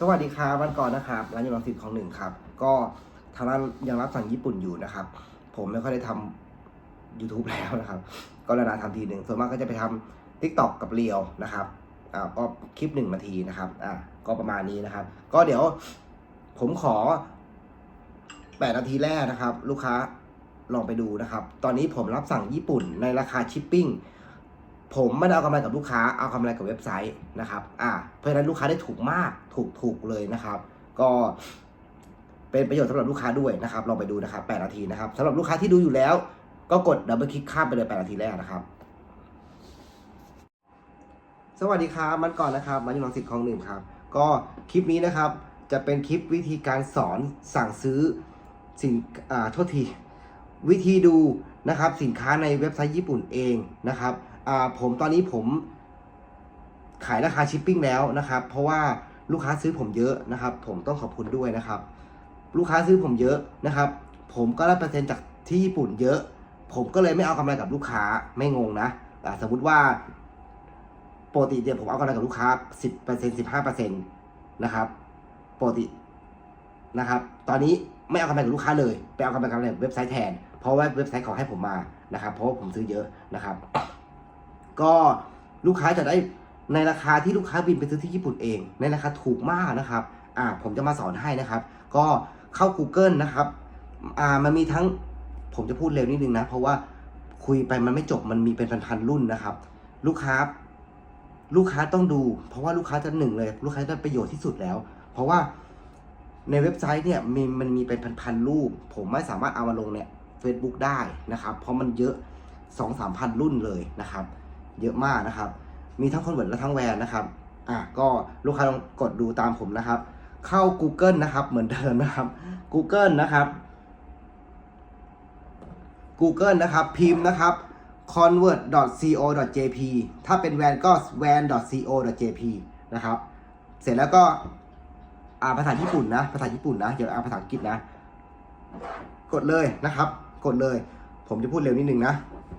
สวัสดีครับวันก่อนนะครับร้านยูนอสิตของหนึ่งครับ ก็ทางร้านยังรับสั่งญี่ปุ่นอยู่นะครับ ผมไม่ค่อยได้ทำ YouTube แล้วนะครับ ก็นานๆทำทีหนึ่งส่วนมากก็จะไปทำ Tik t o k กับเรียวนะครับอ่าก็คลิปหนึ่งนาทีนะครับอ่าก็ประมาณนี้นะครับ ก็เดี๋ยวผมขอ8นาทีแรกนะครับ ลูกค้าลองไปดูนะครับ ตอนนี้ผมรับสั่งญี่ปุ่นในราคาชิปปิ้งผมไม่ได้เอากำไรกับลูกค้าเอากำไรกับเว็บไซต์นะครับ อ่าเพราะฉะนั้นลูกค้าได้ถูกมาก ถูกถูกเลยนะครับ ก็เป็นประโยชน์สำหรับลูกค้าด้วยนะครับลองไปดูนะครับ8นาทีนะครับสำหรับลูกค้าที่ดูอยู่แล้ว ก็กดดับเบิลคลิกข้ามไปเลย8นาทีแรกนะครับ สวัสดีครับมันก่อนนะครับ มันอยู่ลังสิตคลองหนึ่งครับ ก็คลิปนี้นะครับ จะเป็นคลิปวิธีการสอนสั่งซื้อสินอ่าโทษทีวิธีดูนะครับสินค้าในเว็บไซต์ญี่ปุ่นเองนะครับอ่าผมตอนนี้ผมขายราคาชิปปิ้งแล้วนะครับ เพราะว่า ลูกค้าซื้อผมเยอะนะครับ ผมต้องขอบคุณด้วยนะครับ ลูกค้าซื้อผมเยอะนะครับ ผมก็ได้เปอร์เซ็นต์จากที่ญี่ปุ่นเยอะ ผมก็เลยไม่เอากำไรกับลูกค้าไม่งงนะสมมุติว่าปกติเนี่ยผมเอากำไรกับลูกค้า 10% 15%นะครับปกตินะครับ ตอนนี้ไม่เอากำไรกับลูกค้าเลย ไปเอากำไรกับเว็บไซต์แทน เพราะว่าเว็บไซต์เขาให้ผมมานะครับ เพราะผมซื้อเยอะนะครับ ก็ลูกค้าจะได้ ในราคาที่ลูกค้าบินไปซื้อที่ญี่ปุ่นเอง ในราคาถูกมากนะครับ อ่าผมจะมาสอนให้นะครับ ก็เข้า Google นะครับ อ่ามันมีทั้งผมจะพูดเร็วนิดนึงนะ เพราะว่าคุยไปมันไม่จบมันมีเป็นพันๆรุ่นนะครับ ลูกค้า ลูกค้าต้องดู เพราะว่าลูกค้าจะหนึ่งเลย ลูกค้าได้ประโยชน์ที่สุดแล้ว เพราะว่าในเว็บไซต์เนี่ยมีมันมีเป็นพันๆรูป ผมไม่สามารถเอามาลงเนี่ย Facebook ได้นะครับ เพราะมันเยอะสองสามพันรุ่นเลยนะครับ เยอะมากนะครับ มีทั้งคอนเวิร์ตและทั้งแวนนะครับอะก็ลูกค้าลองกดดูตามผมนะครับ เข้า Google นะครับ เหมือนเดิมนะครับ Google นะครับ Google นะครับ พิมพ์นะครับ convert.co.jp ถ้าเป็นแวนก็ van.co.jp นะครับ เสร็จแล้วก็อ่าภาษาญี่ปุ่นนะ ภาษาญี่ปุ่นนะอย่าอ่านภาษาอังกฤษนะ กดเลยนะครับ กดเลย ผมจะพูดเร็วนิดนึงนะ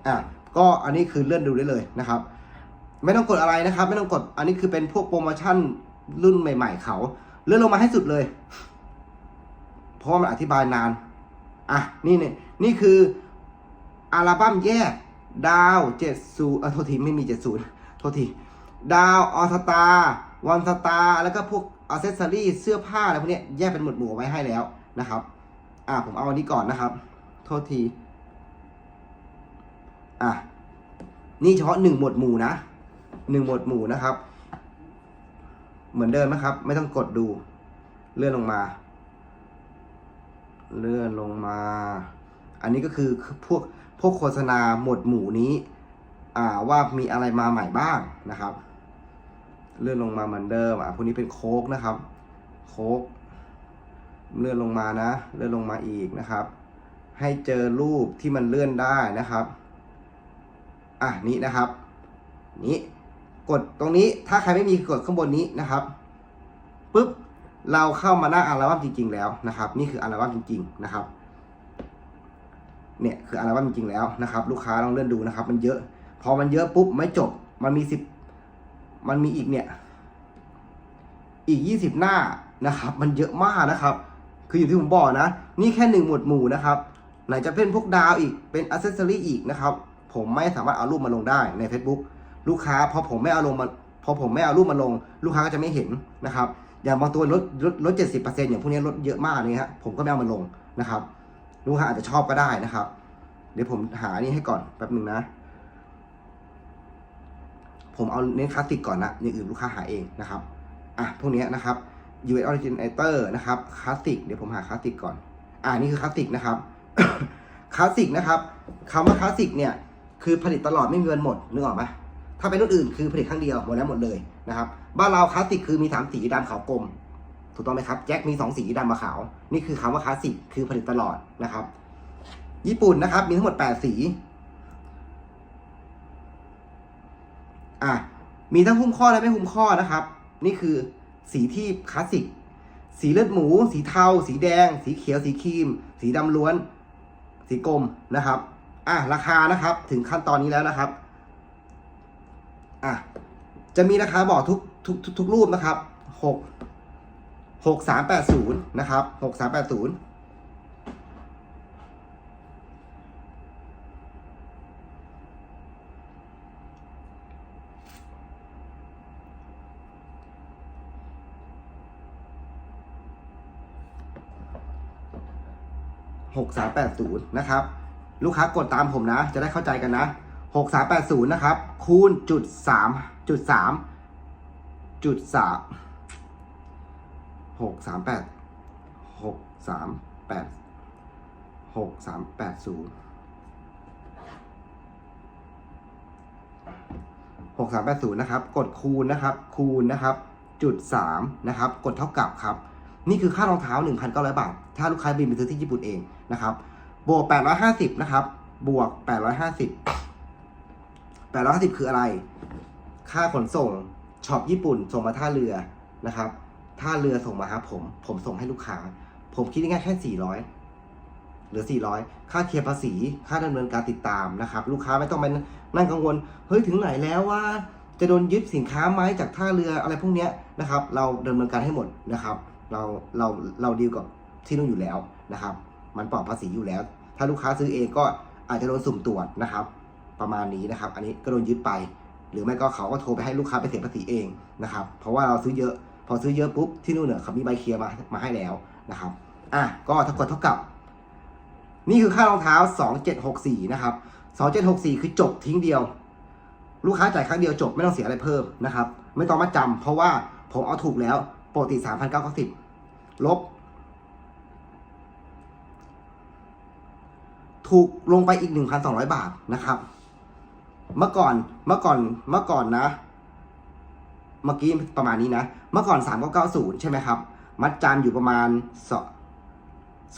อะ ก็อันนี้คือเลื่อนดูได้เลยนะครับ ไม่ต้องกดอะไรนะครับ ไม่ต้องกด อันนี้คือเป็นพวกโปรโมชั่นรุ่นใหม่ ๆ เขาเลื่อนลงมาให้สุดเลย เพราะมันอธิบายนาน อะ นี่เนี่ยนี่คืออัลบั้มแยก ดาวเจ็ดศูเออโทษทีไม่มีเจ็ดศูนย์โทษที ดาวออสตาวันสตาแล้วก็พวกอ c เซสซอรี่เสื้อผ้าอะไรพวกเนี้ยแยกเป็นหมวดหมู่ไว้ให้แล้วนะครับ อะผมเอาอันนี้ก่อนนะครับ โทษที อะ นี่เฉพาะหนึ่งหมวดหมู่นะ หนึ่งหมวดหมู่นะครับ เหมือนเดิมนะครับ ไม่ต้องกดดู เลื่อนลงมา เลื่อนลงมา อันนี้ก็คือพวกพวกโฆษณาหมวดหมู่นี้ว่ามีอะไรมาใหม่บ้างนะครับ เลื่อนลงมาเหมือนเดิมอะพวกนี้เป็นโค้กนะครับ โค้กเลื่อนลงมานะ เลื่อนลงมาอีกนะครับ ให้เจอรูปที่มันเลื่อนได้นะครับ อะนี้นะครับ นี้ กดตรงนี้ถ้าใครไม่มีกดข้างบนนี้นะครับปุ๊บเราเข้ามาหน้าอัลบั้มจริง ๆ แล้วนะครับ นี่คืออัลบั้มจริง ๆ นะครับ เนี่ยคืออัลบั้มจริงๆแล้วนะครับ ลูกค้าลองเลื่อนดูนะครับ มันเยอะ พอมันเยอะปุ๊บไม่จบ มันมีสิบมันมีอีกเนี่ย อีกยี่สิบหน้านะครับ มันเยอะมากนะครับ คืออยู่ที่ผมบอกนะ นี่แค่หนึ่งหมวดหมู่นะครับ ไหนจะเป็นพวกดาวอีกเป็นอ c เซสซอรี่อีกนะครับ ผมไม่สามารถเอารูปมาลงได้ใน Facebook ลูกค้าพอผมไม่เอาลงมาพอผมไม่เอารูปมาลง ลูกค้าก็จะไม่เห็นนะครับ อย่างบางตัวลดลดลดเจ็ดสิบเปอร์เซ็นต์อย่างพวกนี้ลดเยอะมากเลยฮะผมก็ไม่เอามาลงนะครับ ลูกค้าอาจจะชอบก็ได้นะครับ เดี๋ยวผมหานี่ให้ก่อนแป๊บหนึ่งนะ ผมเอาเน้นคลาสสิกก่อนนะอย่างอื่นลูกค้าหาเองนะครับอะพวกนี้นะครับ US Originator นะครับคลาสสิกเดี๋ยวผมหาคลาสสิกก่อน อ่านี่คือคลาสสิกนะครับคลาสสิกนะครับคำว่าคลาสสิกเนี่ยคือผลิตตลอดไม่มีวันหมดนึกออกไหม ถ้าเป็นรุ่นอื่นคือผลิตครั้งเดียวหมดแล้วหมดเลยนะครับบ้านเราคลาสสิกคือมีสามสีดำขาวกลม ถูกต้องไหมครับแจ็คมีสองสีดำกับขาว นี่คือคำว่าคลาสสิกคือผลิตตลอดนะครับ ญี่ปุ่นนะครับ มีทั้งหมดแปดสีอะมีทั้งหุ้มข้อและไม่หุ้มข้อนะครับ นี่คือสีที่คลาสสิกสีเลือดหมู สีเทา สีแดง สีเขียว สีครีม สีดำล้วน สีกรมนะครับ อะราคานะครับ ถึงขั้นตอนนี้แล้วนะครับ อะจะมีราคาบอกทุกทุกทุกทุกรูปนะครับหกหกสามแปดศูนย์นะครับหกสามแปดศูนย์หกสามแปดศูนย์นะครับ ลูกค้ากดตามผมนะ จะได้เข้าใจกันนะ หกสามแปดศูนย์นะครับ คูณจุดสามจุดสามจุดสามหกสามแปดหกสามแปดหกสามแปดศูนย์หกสามแปดศูนย์นะครับ กดคูณนะครับ คูณนะครับ จุดสามนะครับ กดเท่ากับครับ นี่คือค่ารองเท้า 1,900 บาท ถ้าลูกค้าบินไปซื้อที่ญี่ปุ่นเองนะครับ บวก 850 นะครับ บวก 850 850 คืออะไร ค่าขนส่งช็อปญี่ปุ่น ส่งมาท่าเรือนะครับ ท่าเรือส่งมาหาผม ผมส่งให้ลูกค้า ผมคิดง่ายแค่ 400 หรือ 400 ค่าเคลียร์ภาษี ค่าดำเนินการติดตามนะครับ ลูกค้าไม่ต้องไปนั่งกังวล เฮ้ย ถึงไหนแล้วว่า จะโดนยึดสินค้าไหมจากท่าเรืออะไรพวกเนี้ยนะครับ เราดำเนินการให้หมดนะครับ เราเราเราดีลกับที่นู่นอยู่แล้วนะครับ มันปลอดภาษีอยู่แล้ว ถ้าลูกค้าซื้อเองก็อาจจะโดนสุ่มตรวจนะครับ ประมาณนี้นะครับ อันนี้ก็โดนยึดไป หรือไม่ก็เขาก็โทรไปให้ลูกค้าไปเสียภาษีเองนะครับ เพราะว่าเราซื้อเยอะ พอซื้อเยอะปุ๊บที่นู่นเนี่ยเขามีใบเคลียร์มามาให้แล้วนะครับ อะก็ถ้ากดเท่ากับ นี่คือค่ารองเท้า 2764 นะครับ 2764 คือจบทิ้งเดียว ลูกค้าจ่ายครั้งเดียวจบไม่ต้องเสียอะไรเพิ่มนะครับ ไม่ต้องมาจำเพราะว่าผมเอาถูกแล้วปกติ3,990ลบถูกลงไปอีก 1,200 บาทนะครับ เมื่อก่อนเมื่อก่อนเมื่อก่อนนะ เมื่อกี้ประมาณนี้นะ เมื่อก่อน3990ใช่ไหมครับ มัดจำอยู่ประมาณ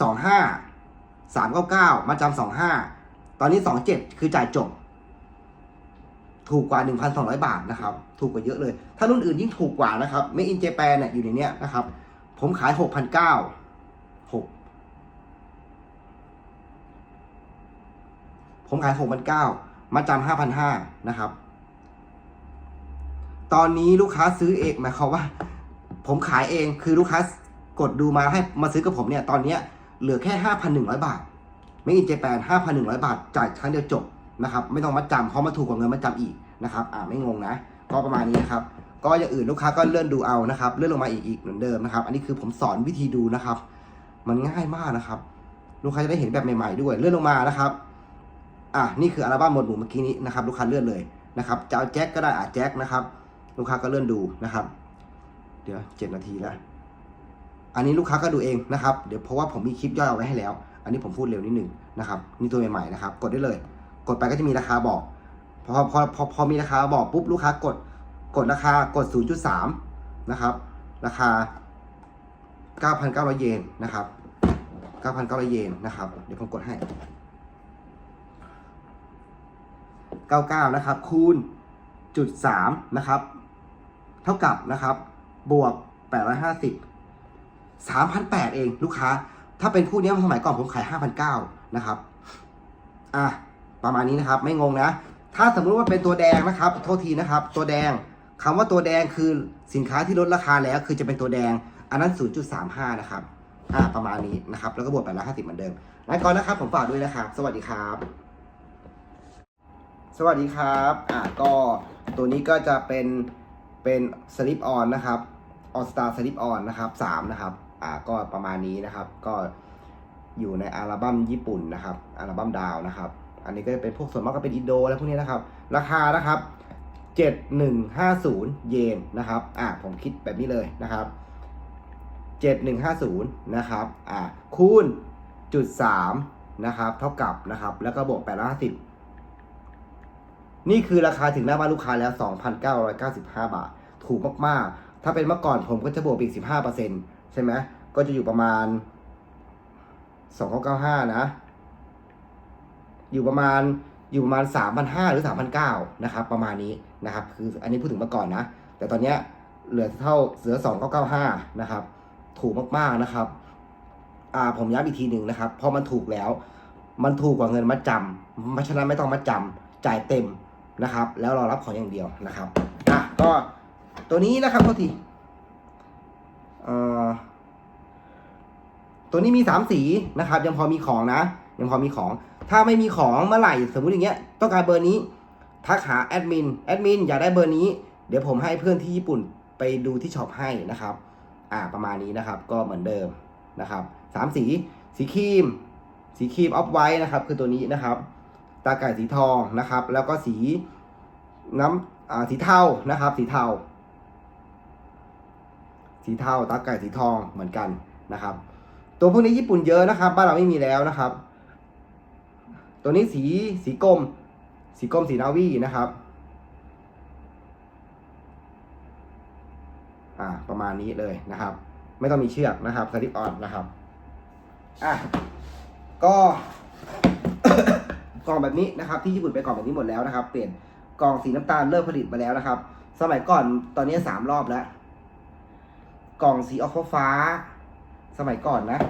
สองห้าสามเก้าเก้ามัดจำสองห้าตอนนี้สองเจ็ดคือจ่ายจบ ถูกกว่า1,200บาทนะครับ ถูกกว่าเยอะเลย ถ้ารุ่นอื่นยิ่งถูกกว่านะครับไม่อินเจแปนเนี่ยอยู่ในเนี้ยนะครับ ผมขาย6,900 6ผมขาย6,900 มาจำ5,500นห้านะครับ ตอนนี้ลูกค้าซื้อเองหมายความว่า ผมขายเองคือลูกค้ากดดูมาให้มาซื้อกับผมเนี่ย ตอนนี้เหลือแค่5,100บาท ไม่อินเจแปน5,100บาท จ่ายครั้งเดียวจบนะครับ ไม่ต้องมาจำเพราะมาถูกกว่าเงินมาจำอีกนะครับ อ่าไม่งงนะ ก็ประมาณนี้นะครับ ก็อย่างอื่นลูกค้าก็เลื่อนดูเอานะครับ เลื่อนลงมาอีกอีกเหมือนเดิมนะครับ อันนี้คือผมสอนวิธีดูนะครับ มันง่ายมากนะครับ ลูกค้าจะได้เห็นแบบใหม่ ๆด้วย เลื่อนลงมานะครับ อะนี่คืออัลบั้มหมวดหมู่เมื่อกี้นี้นะครับลูกค้าเลื่อนเลยนะครับจะเอาแจ็คก็ได้อะแจ็คนะครับ ลูกค้าก็เลื่อนดูนะครับ เดี๋ยวเจ็ดนาทีแล้วอันนี้ลูกค้าก็ดูเองนะครับเดี๋ยวเพราะว่าผมมีคลิปย่อยเอาไว้ให้แล้ว อันนี้ผมพูดเร็วนิดนึงนะครับนี่ตัวใหม่ๆนะครับ กดได้เลย กดไปก็จะมีราคาบอกพอพอพอพอมีราคาบอกปุ๊บลูกค้ากด กดราคากด 0.3 นะครับ ราคา 9,900 เยนนะครับ 9,900 เยนนะครับ เดี๋ยวผมกดให้ 99 นะครับ คูณจุด3นะครับ เท่ากับนะครับ บวก 850 3,800 เองลูกค้า ถ้าเป็นคู่นี้สมัยก่อนผมขาย 5,900 นะครับ อะ ประมาณนี้นะครับ ไม่งงนะ ถ้าสมมุติว่าเป็นตัวแดงนะครับ โทษทีนะครับ ตัวแดงคำว่าตัวแดงคือสินค้าที่ลดราคาแล้ว คือจะเป็นตัวแดง อันนั้น 0.35 นะครับ อ่า ประมาณนี้นะครับ แล้วก็บวก850 เหมือนเดิมงั้นก่อนนะครับ ผมฝากด้วยนะครับ สวัสดีครับ สวัสดีครับอ่าก็ตัวนี้ก็จะเป็นเป็นสลิปออนนะครับออสตาสลิปออนนะครับสามนะครับอ่าก็ประมาณนี้นะครับ ก็อยู่ในอัลบั้มญี่ปุ่นนะครับอัลบั้มดาวนะครับ อันนี้ก็จะเป็นพวกส่วนมากก็เป็นอินโดอะไรพวกนี้นะครับ ราคานะครับ7150เยนนะครับอ่าผมคิดแบบนี้เลยนะครับ7150นะครับอ่าคูณจุด3นะครับ เท่ากับนะครับ แล้วก็บวก850 นี่คือราคาถึงหน้าบ้านลูกค้าแล้ว 2,995 บาท ถูกมากๆ ถ้าเป็นเมื่อก่อนผมก็จะบวกไปอีก 15%ใช่ไหมก็จะอยู่ประมาณ 2,995 นะ อยู่ประมาณอยู่ประมาณ 3,500 หรือ 3,900 นะครับ ประมาณนี้นะครับ คืออันนี้พูดถึงเมื่อก่อนนะ แต่ตอนเนี้ยเหลือเท่าเหลือ 2,995 นะครับ ถูกมากๆนะครับ อ่าผมย้ำอีกทีหนึ่งนะครับ พอมันถูกแล้ว มันถูกกว่าเงินมัดจำเพราะฉะนั้นไม่ต้องมัดจำจ่ายเต็ม นะครับ แล้วรอรับของอย่างเดียวนะครับอะก็ตัวนี้นะครับโทษทีเอ่อตัวนี้มีสามสีนะครับ ยังพอมีของนะ ยังพอมีของ ถ้าไม่มีของเมื่อไหร่สมมุติอย่างเงี้ยต้องการเบอร์นี้ทักหาแอดมินแอดมินอยากได้เบอร์นี้ เดี๋ยวผมให้เพื่อนที่ญี่ปุ่นไปดูที่ช็อปให้นะครับ อ่าประมาณนี้นะครับ ก็เหมือนเดิมนะครับสามสี สีครีม สีครีมออฟไวท์นะครับ คือตัวนี้นะครับ ตาไก่สีทองนะครับ แล้วก็สีน้ำสีเทานะครับ สีเทาสีเทาตาไก่สีทองเหมือนกันนะครับ ตัวพวกนี้ญี่ปุ่นเยอะนะครับบ้านเราไม่มีแล้วนะครับ ตัวนี้สีสีกรมสีกรมสีนาวีนะครับอ่าประมาณนี้เลยนะครับ ไม่ต้องมีเชือกนะครับสลิปออนนะครับอะก็ กล่องแบบนี้นะครับที่ญี่ปุ่นไปนกล่องแบบนี้หมดแล้วนะครับ เปลี่ยนกล่องสีน้ำตาลเริ่มผลิตมาแล้วนะครับ สมัยก่อนตอนนี้สามรอบแล้ว กล่องสีออกฟ้า สมัยก่อนนะ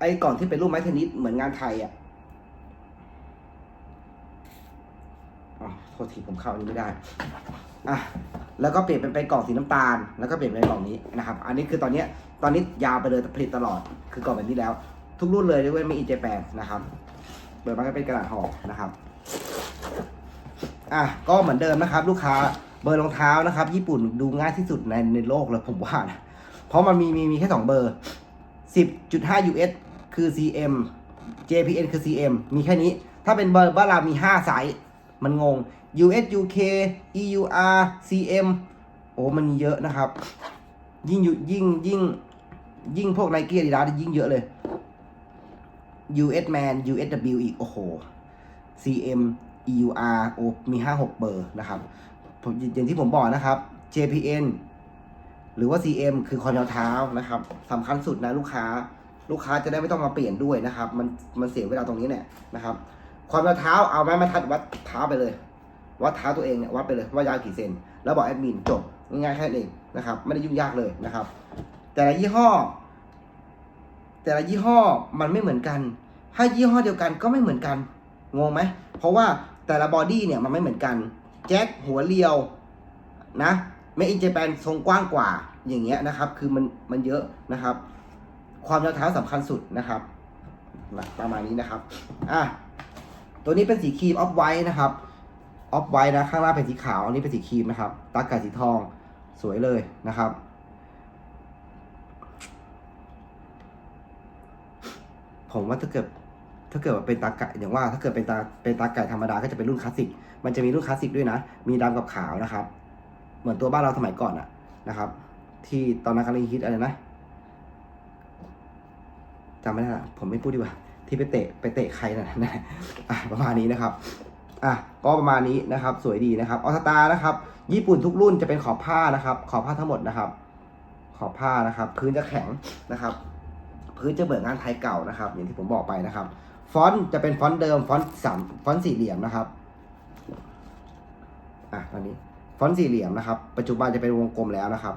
ไอ้กล่องที่เป็นรูปไม้เทนนิสเหมือนงานไทยอะอ๋อโทษทีผมเข้าอันนี้ไม่ได้ อะ แล้วก็เปลี่ยนเป็นไปกล่องสีน้ำตาล แล้วก็เปลี่ยนเป็นกล่องนี้นะครับ อันนี้คือตอนเนี้ยตอนนี้ยาวไปเลยผลิตตลอด คือกล่องแบบนี้แล้ว ทุกรุ่นเลยด้วยไม่อินเจแปนนะครับ เปิดมาก็เป็นกระดาษห่อนะครับอะก็เหมือนเดิมนะครับ ลูกค้าเบอร์รองเท้านะครับ ญี่ปุ่นดูง่ายที่สุดในในโลกเลยผมว่านะเพราะมันมีมีมีแค่สองเบอร์ 10.5 US คือ CM JPN คือ CM มีแค่นี้ ถ้าเป็นเบอร์บ้านเรามี5ไซส์มันงง US UK EUR CM โอ้มันเยอะนะครับ ยิ่งยิ่งยิ่งยิ่งพวกไนกี้อาดิดาสยิ่งเยอะเลย US Man USW อีก โอ้โห CM EUR โอ้มี 5-6 เบอร์นะครับ อย่างที่ผมบอกนะครับ JPN หรือว่า CM คือความยาวเท้านะครับสำคัญสุดนะลูกค้า ลูกค้าจะได้ไม่ต้องมาเปลี่ยนด้วยนะครับ มันมันเสียเวลาตรงนี้เนี่ยนะครับความยาวเท้าเอาไม้มาทัดวัดเท้าไปเลย วัดเท้าตัวเองเนี่ยวัดไปเลยว่ายาวกี่เซนแล้วบอกแอดมินจบง่ายๆแค่นั้นเองนะครับ ไม่ได้ยุ่งยากเลยนะครับ แต่ละยี่ห้อ แต่ละยี่ห้อมันไม่เหมือนกันถ้ายี่ห้อเดียวกันก็ไม่เหมือนกันงงไหมเพราะว่าแต่ละบอดี้เนี่ยมันไม่เหมือนกันแจ็คหัวเรียวนะเมอินเจแปนทรงกว้างกว่าอย่างเงี้ยนะครับ คือมันมันเยอะนะครับ ความยาวเท้าสำคัญสุดนะครับประมาณนี้นะครับอะตัวนี้เป็นสีครีมออฟไวท์นะครับออฟไวท์นะข้างล่างเป็นสีขาวอันนี้เป็นสีครีมนะครับตาก่สีทองสวยเลยนะครับ ผมว่าถ้าเกิดถ้าเกิดว่าเป็นตาไก่อย่างว่า ถ้าเกิดเป็นตาเป็นตาไก่ธรรมดาก็จะเป็นรุ่นคลาสสิก มันจะมีรุ่นคลาสสิกด้วยนะ มีดำกับขาวนะครับ เหมือนตัวบ้านเราสมัยก่อนอะนะครับ ที่ตอนนั้นกำลังฮิตอะไรนะจำไม่ได้ละผมไม่พูดดีกว่า ที่ไปเตะไปเตะใครนะนะอะประมาณนี้นะครับอะก็ประมาณนี้นะครับ สวยดีนะครับออสตานะครับ ญี่ปุ่นทุกรุ่นจะเป็นขอบผ้านะครับ ขอบผ้าทั้งหมดนะครับ ขอบผ้านะครับ พื้นจะแข็งนะครับ พื้นจะเบิกงานไทยเก่านะครับ อย่างที่ผมบอกไปนะครับ ฟอนต์จะเป็นฟอนต์เดิมฟอนต์สามฟอนต์สี่เหลี่ยมนะครับอะตอนนี้ฟอนต์สี่เหลี่ยมนะครับ ปัจจุบันจะเป็นวงกลมแล้วนะครับ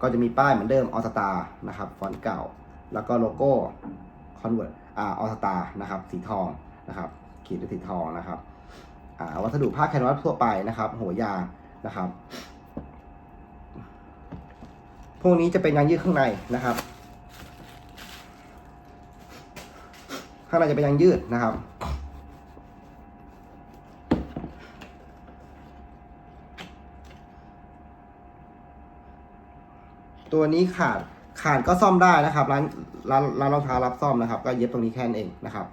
ก็จะมีป้ายเหมือนเดิมออสตานะครับฟอนต์เก่า แล้วก็โลโก้คอนเวิร์ตอ่าออสตานะครับ สีทองนะครับ ขีดด้วยสีทองนะครับอ่าวัสดุผ้าแคนวาสทั่วไปนะครับ หัวยางนะครับพวกนี้จะเป็นยางยืดข้างในนะครับ ข้างในจะเป็นยางยืดนะครับ ตัวนี้ขาดขาดก็ซ่อมได้นะครับร้านร้านร้านรองเท้ารับซ่อมนะครับ ก็เย็บตรงนี้แค่นั้นเองนะครับ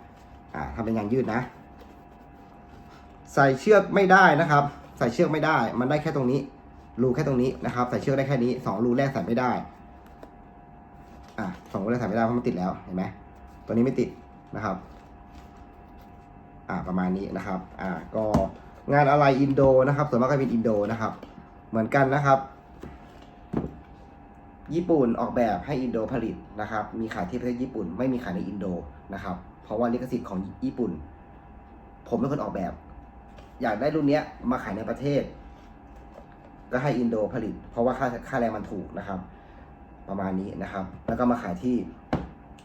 อ่าทำเป็นยางยืดนะ ใส่เชือกไม่ได้นะครับ ใส่เชือกไม่ได้ มันได้แค่ตรงนี้ รูแค่ตรงนี้นะครับ ใส่เชือกได้แค่นี้สองรูแรกใส่ไม่ได้อะสองรูแรกใส่ไม่ได้เพราะมันติดแล้วเห็นไหมตัวนี้ไม่ติด นะครับ อ่าประมาณนี้นะครับ อ่าก็งานอะไรอินโดนะครับส่วนมากก็เป็นอินโดนะครับ เหมือนกันนะครับ ญี่ปุ่นออกแบบให้อินโดผลิตนะครับ มีขายที่ประเทศญี่ปุ่น ไม่มีขายในอินโดนะครับ เพราะว่าลิขสิทธิ์ของญี่ปุ่น ผมเป็นคนออกแบบ อยากได้รุ่นเนี้ยมาขายในประเทศ ก็ให้อินโดผลิต เพราะว่าค่าค่าแรงมันถูกนะครับ ประมาณนี้นะครับ แล้วก็มาขายที่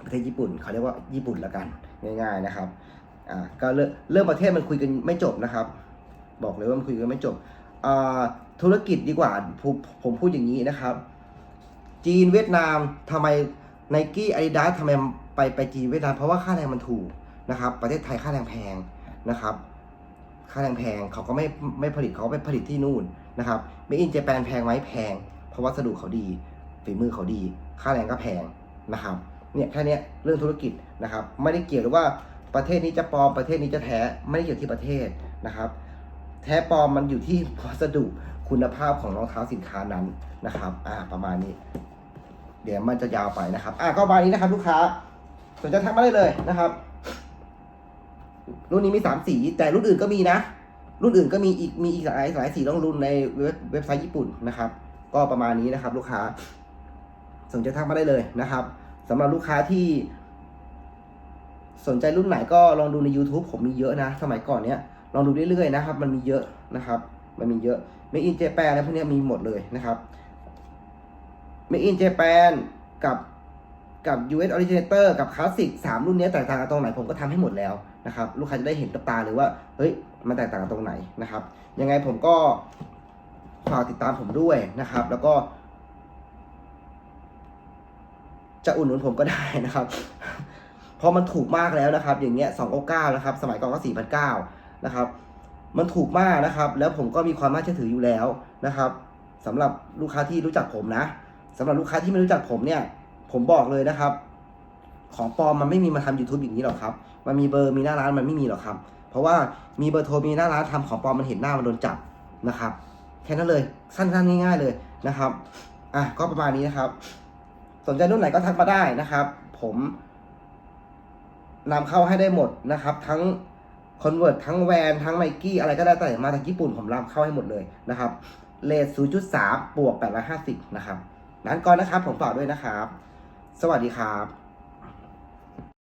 ประเทศญี่ปุ่นเขาเรียกว่าญี่ปุ่นละกันง่าย ๆนะครับอ่าก็เรื่องประเทศมันคุยกันไม่จบนะครับ บอกเลยว่ามันคุยกันไม่จบอ่าธุรกิจดีกว่าผมผมพูดอย่างนี้นะครับ จีนเวียดนามทำไมไนกี้อาดิดาสทำไมไปไปจีนเวียดนามเพราะว่าค่าแรงมันถูกนะครับ ประเทศไทยค่าแรงแพงนะครับ ค่าแรงแพงเขาก็ไม่ไม่ผลิตเขาไปผลิตที่นู่นนะครับเมอินเจแปนแพงไหมแพง เพราะวัสดุเขาดีฝีมือเขาดี ค่าแรงก็แพงนะครับ เนี่ยแค่นี้เรื่องธุรกิจนะครับ ไม่ได้เกี่ยวหรือว่าประเทศนี้จะปลอมประเทศนี้จะแท้ไม่ได้เกี่ยวที่ประเทศนะครับ แท้ปลอมมันอยู่ที่วัสดุคุณภาพของรองเท้าสินค้านั้นนะครับ อ่าประมาณนี้ เดี๋ยวมันจะยาวไปนะครับ อ่าก็ประมาณนี้นะครับ ลูกค้าสนใจทักมาได้เลยนะครับ รุ่นนี้มีสามสี แต่รุ่นอื่นก็มีนะ รุ่นอื่นก็มีอีกมีอีกหลายหลายสีต้องรุ่นในเว็บเว็บไซต์ญี่ปุ่นนะครับ ก็ประมาณนี้นะครับ ลูกค้าสนใจทักมาได้เลยนะครับ สำหรับลูกค้าที่ สนใจรุ่นไหนก็ลองดูใน YouTube ผมมีเยอะนะ สมัยก่อนเนี้ยลองดูเรื่อยๆนะครับ มันมีเยอะนะครับ มันมีเยอะเมอินเจแปนอะไรพวกนี้มีหมดเลยนะครับเมอินเจแปนกับกับ US Originator กับ Classic สามรุ่นเนี้ยแตกต่างกันตรงไหนผมก็ทำให้หมดแล้วนะครับลูกค้าจะได้เห็นกับตาเลยว่าเฮ้ยมันแตกต่างกันตรงไหนนะครับ ยังไงผมก็ฝากติดตามผมด้วยนะครับ แล้วก็ จะอุดหนุนผมก็ได้นะครับเพราะมันถูกมากแล้วนะครับ อย่างเงี้ยสองเก้านะครับ สมัยก่อนก็สี่พันเก้านะครับ มันถูกมากนะครับ แล้วผมก็มีความน่าเชื่อถืออยู่แล้วนะครับสำหรับลูกค้าที่รู้จักผมนะสำหรับลูกค้าที่ไม่รู้จักผมเนี่ย ผมบอกเลยนะครับ ของปลอมมันไม่มีมาทำ YouTube อย่างนี้หรอกครับ มันมีเบอร์มีหน้าร้านมันไม่มีหรอกครับ เพราะว่ามีเบอร์โทรมีหน้าร้านทำของปลอมมันเห็นหน้ามันโดนจับนะครับ แค่นั้นเลยสั้นๆง่ายๆเลยนะครับ อะก็ประมาณนี้นะครับ สนใจรุ่นไหนก็ทักมาได้นะครับ ผมนำเข้าให้ได้หมดนะครับ ทั้งคอนเวิร์ตทั้งแวนทั้งไนกี้อะไรก็ได้แต่มาจากญี่ปุ่นผมรับเข้าให้หมดเลยนะครับเลท0.3บวก850 นะครับนั้นก่อนนะครับ ผมฝากด้วยนะครับ สวัสดีครับ